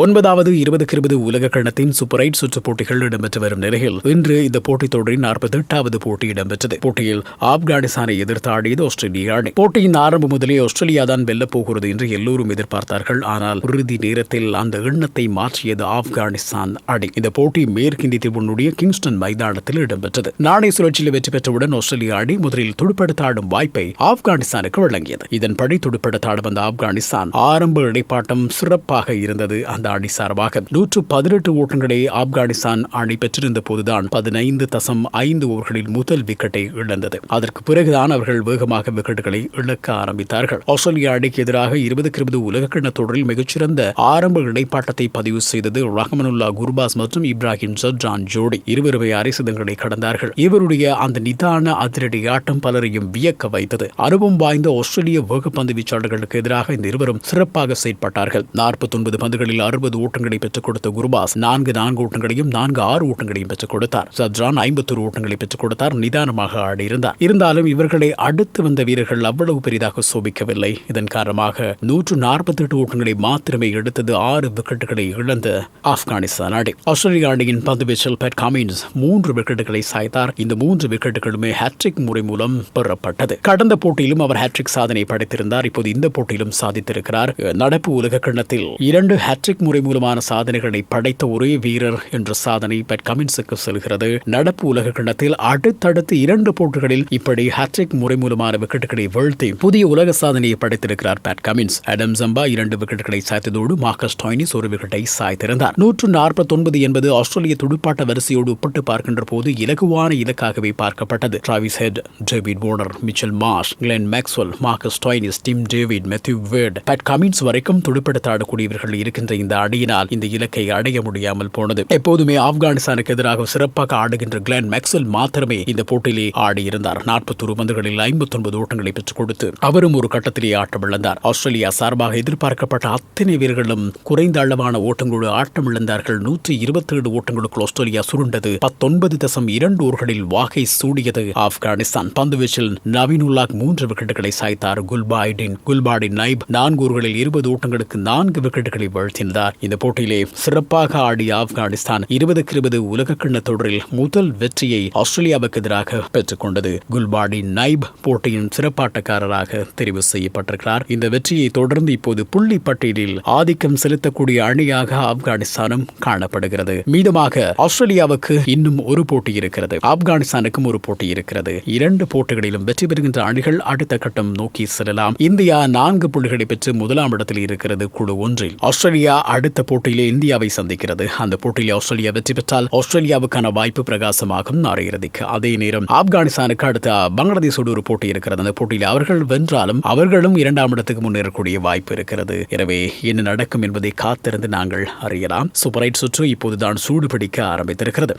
ஒன்பதாவது இருபதுக்கு இருபது உலக கணத்தின் சூப்பர் எயிட் சுற்று போட்டிகள் இடம்பெற்று வரும் நிலையில் இன்று இந்த போட்டித் தொடரின் நாற்பத்தி எட்டாவது போட்டி இடம்பெற்றது. போட்டியில் ஆப்கானிஸ்தானை எதிர்த்து ஆடியது ஆஸ்திரேலிய அணி. போட்டியின் ஆரம்பம் முதலே ஆஸ்திரேலியா தான் வெல்லப் போகிறது என்று எல்லோரும் எதிர்பார்த்தார்கள். ஆனால் இறுதி நேரத்தில் அந்த எண்ணத்தை மாற்றியது ஆப்கானிஸ்தான் அணி. இந்த போட்டி மேற்கிந்திய தீவுடைய கிங்ஸ்டன் மைதானத்தில் இடம்பெற்றது. நாணய சுழற்சியில் வெற்றி பெற்றவுடன் ஆஸ்திரேலிய அணி முதலில் துடுப்படுத்தாடும் வாய்ப்பை ஆப்கானிஸ்தானுக்கு வழங்கியது. இதன்படி துடுப்படுத்தாடும் ஆட வந்த ஆப்கானிஸ்தான் ஆரம்ப இடைப்பாட்டம் சிறப்பாக இருந்தது. அந்த அணி சார்பாக நூற்று பதினெட்டு ஓட்டங்களை ஆப்கானிஸ்தான் அணி பெற்றிருந்த போதுதான் பதினைந்து தசம் ஐந்து ஓவர்களில் முதல் விக்கெட்டை இழந்தது. அதற்கு பிறகுதான் அவர்கள் வேகமாக விக்கெட்டுகளை இழக்க ஆரம்பித்தார்கள். ஆஸ்திரேலிய அணிக்கு எதிராக இருபதுக்கு இருபது உலகக்கிண தொடரில் மிகச்சிறந்த ஆரம்ப இடைப்பாட்டத்தை பதிவு செய்தது ரஹமனுல்லா குர்பாஸ் மற்றும் இப்ராஹிம் ஜட்ஜான் ஜோடி. இருவருமே அரைசதங்களை கடந்தார்கள். இவருடைய அந்த நிதான அதிரடி ஆட்டம் பலரையும் வியக்க வைத்தது. அனுபவம் வாய்ந்த ஆஸ்திரேலிய வேகப்பந்து வீச்சாளர்களுக்கு எதிராக இந்த இருவரும் சிறப்பாக செயற்பட்டார்கள். நாற்பத்தொன்பது பந்துகளில் அறுபது ஓட்டங்களை பெற்றுக் கொடுத்த குருபாஸ் நான்கு நான்கு ஓட்டங்களையும் நான்கு ஆறு ஓட்டங்களையும் பெற்றுக் கொடுத்தார். சத்ரான் ஐம்பத்தொரு ஓட்டங்களை பெற்றுக் கொடுத்தார். நிதானமாக ஆடியிருந்தார். இருந்தாலும் இவர்களை அடுத்து வந்த வீரர்கள் அவ்வளவு பெரிதாக சோபிக்கவில்லை. இதன் காரணமாக நூற்று நாற்பத்தி எட்டு ஓட்டங்களை மாத்திரமே எடுத்தது ஆறு விக்கெட்டுகளை இழந்த ஆப்கானிஸ்தான் அணி. ஆஸ்திரேலிய அணியின் பந்து வீச்சல் பெட் காமின்ஸ் மூன்று விக்கெட்டுகளை சாய்த்தார். இந்த மூன்று விக்கெட்டுகளுமே ஹேட்ரிக் முறை மூலம் பெறப்பட்டது. கடந்த போட்டியிலும் அவர் ஹேட்ரிக் சாதனை படைத்திருந்தார். இப்போது இந்த போட்டியிலும் சாதித்திருக்கிறார். நடப்பு உலக கிண்ணத்தில் இரண்டு ஹேட்ரிக் கிரிக்கெட் முறை மூலமான சாதனைகளை படைத்த ஒரே வீரர் என்ற சாதனை பெட் கமின்ஸுக்கு செல்கிறது. நடப்பு உலக கிண்ணத்தில் அடுத்தடுத்து இரண்டு போட்டிகளில் இப்படி ஹாட்ரிக் முறை மூலமான விக்கெட்டுகளை வீழ்த்தி புதிய உலக சாதனையை படைத்திருக்கிறார் பேட் கமின்ஸ் அடம் ஜம்பா இரண்டு விக்கெட்டுகளை சாய்த்ததோடு மார்க்கஸ் டாய்னிஸ் ஒரு விக்கெட்டை சாய்த்திருந்தார். நூற்று நாற்பத்தி ஒன்பது என்பது ஆஸ்திரேலிய துடுப்பாட்ட வரிசையோடு ஒப்பிட்டு பார்க்கின்ற போது இலகுவான இலக்காகவே பார்க்கப்பட்டது. Travis Head David Warner Mitchell Marsh Glenn Maxwell Marcus Stoinis Tim David Matthew Wade Pat Cummins வரைக்கும் துடுப்படுத்த ஆடக்கூடியவர்கள் இருக்கின்ற இந்த அணியினால் இந்த இலக்கை அடைய முடியாமல் போனது. எப்போதுமே ஆப்கானிஸ்தானுக்கு எதிராக சிறப்பாக ஆடுகின்ற கிளென் மேக்ஸ்வெல் மாத்திரமே இந்த போட்டியிலே ஆடியிருந்தார் நாற்பத்தொரு பந்துகளில் ஐம்பத்தொன்பது ஓட்டங்களை பெற்றுக் கொடுத்து அவரும் ஒரு கட்டத்திலே ஆட்டமிழந்தார் ஆஸ்திரேலியா சார்பாக எதிர்பார்க்கப்பட்ட அத்தனை வீரர்களும் குறைந்த அளவான ஓட்டங்களோடு ஆட்டமிழந்தார்கள் நூற்றி இருபத்தேழு ஓட்டங்களுக்கு ஆஸ்திரேலியா சுருண்டது. பத்தொன்பது தசம் இரண்டு ஓர்களில் வாகை சூடியது ஆப்கானிஸ்தான். பந்து வீச்சில் நவீனுல்லாக் மூன்று விக்கெட்டுகளை சாய்த்தார். குல்பாய்டின் குல்பாடின் நைப் நான்கு ஓர்களில் இருபது ஓட்டங்களுக்கு நான்கு விக்கெட்டுகளை வீழ்த்தினர். இந்த போட்டியிலே சிறப்பாக ஆடிய ஆப்கானிஸ்தான் இருபதுக்கு இருபது உலகக்கிண்ண தொடரில் முதல் வெற்றியை ஆஸ்திரேலியாவுக்கு எதிராக பெற்றுக் கொண்டது குல்பாடி நைப் போட்டியின் சிறப்பாட்டக்காரராக தெரிவு செய்யப்பட்டிருக்கிறார். இந்த வெற்றியை தொடர்ந்து இப்போது புள்ளி பட்டியலில் ஆதிக்கம் செலுத்தக்கூடிய அணியாக ஆப்கானிஸ்தானும் காணப்படுகிறது. மீதமாக ஆஸ்திரேலியாவுக்கு இன்னும் ஒரு போட்டி இருக்கிறது. ஆப்கானிஸ்தானுக்கும் ஒரு போட்டி இருக்கிறது. இரண்டு போட்டிகளிலும் வெற்றி பெறுகின்ற அணிகள் அடுத்த கட்டம் நோக்கி செல்லலாம். இந்தியா நான்கு புள்ளிகளை பெற்று முதலாம் இடத்தில் இருக்கிறது குழு ஒன்றில். ஆஸ்திரேலியா அடுத்த போட்டியிலே இந்தியாவை சந்திக்கிறது. அந்த போட்டியில் ஆஸ்திரேலியா வெற்றி பெற்றால் ஆஸ்திரேலியாவுக்கான வாய்ப்பு பிரகாசமாகும் அரையிறுதிக்கு அதே நேரம் ஆப்கானிஸ்தானுக்கு அடுத்த பங்களாதேஷோடு ஒரு போட்டி இருக்கிறது. அந்த போட்டியில் அவர்கள் வென்றாலும் அவர்களும் இரண்டாம் இடத்துக்கு முன்னேறக்கூடிய வாய்ப்பு இருக்கிறது. எனவே என்ன நடக்கும் என்பதை காத்திருந்து நாங்கள் அறியலாம். சூப்பரைட் சுற்று இப்போதுதான் சூடுபிடிக்க ஆரம்பித்திருக்கிறது.